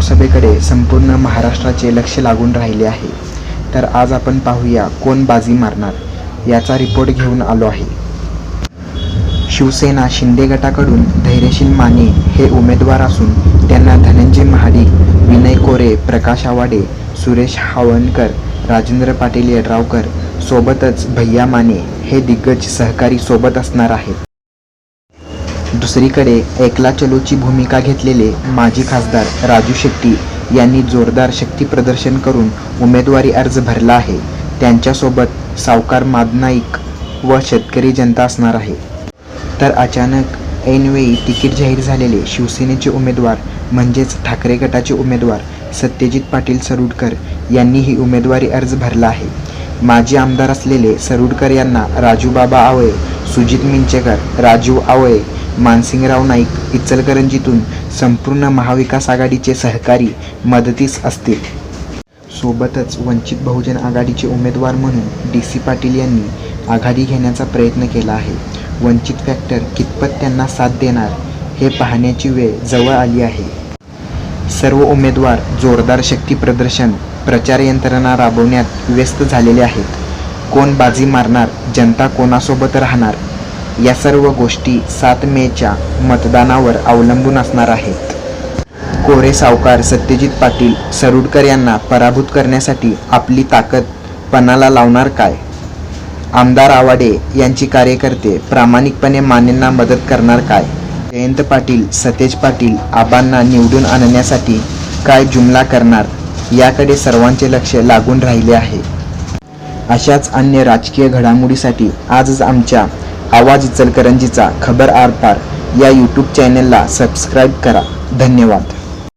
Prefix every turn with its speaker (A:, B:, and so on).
A: लोकसभेकडे संपूर्ण महाराष्ट्राचे लक्ष लागून राहिले आहे. तर आज आपण पाहूया कोण बाजी मारणार याचा रिपोर्ट घेऊन आलो आहे. शिवसेना शिंदे गटाकडून धैर्यशील माने हे उमेदवार असून त्यांना धनंजय महाडिक विनय कोरे प्रकाश आवाडे सुरेश हावणकर राजेंद्र पाटील यड्रावकर सोबतच भैया माने हे दिग्गज सहकारी सोबत असणार आहेत. दुसरीकडे एकला चलोची भूमिका घेतलेले माजी खासदार राजू शेट्टी यांनी जोरदार शक्ती प्रदर्शन करून उमेदवारी अर्ज भरला आहे. त्यांच्यासोबत सावकार मादनाईक व शेतकरी जनता असणार आहे. तर अचानक ऐनवेळी तिकीट जाहीर झालेले शिवसेनेचे उमेदवार म्हणजेच ठाकरे गटाचे उमेदवार सत्यजित पाटील सरुडकर यांनीही उमेदवारी अर्ज भरला आहे. माजी आमदार असलेले सरुडकर यांना राजूबाबा आवळे सुजित मिंचेकर राजू आवळे मानसिंगराव नाईक इचलकरंजीतून संपूर्ण महाविकास आघाडीचे सहकारी मदतीस असतील. सोबतच वंचित बहुजन आघाडीचे उमेदवार म्हणून डी सी पाटील यांनी आघाडी घेण्याचा प्रयत्न केला आहे. वंचित फॅक्टर कितपत त्यांना साथ देणार हे पाहण्याची वेळ जवळ आली आहे. सर्व उमेदवार जोरदार शक्ती प्रदर्शन प्रचार यंत्रणा राबवण्यात व्यस्त झालेले आहेत. कोण बाजी मारणार जनता कोणासोबत राहणार या सर्व गोष्टी सात मेच्या मतदानावर अवलंबून असणार आहेत. कोरे सावकार सत्यजित पाटील सरुडकर यांना पराभूत करण्यासाठी आपली ताकद पणाला लावणार काय? आमदार आवाडे यांची कार्यकर्ते प्रामाणिकपणे मानेंना मदत करणार काय? जयंत पाटील सतेज पाटील आबांना निवडून आणण्यासाठी काय जुमला करणार? याकडे सर्वांचे लक्ष लागून राहिले आहे. अशाच अन्य राजकीय घडामोडीसाठी आजच आमच्या आवाज इचलकरंजीचा खबर आरपार या यूट्यूब चॅनलला सबस्क्राईब करा. धन्यवाद.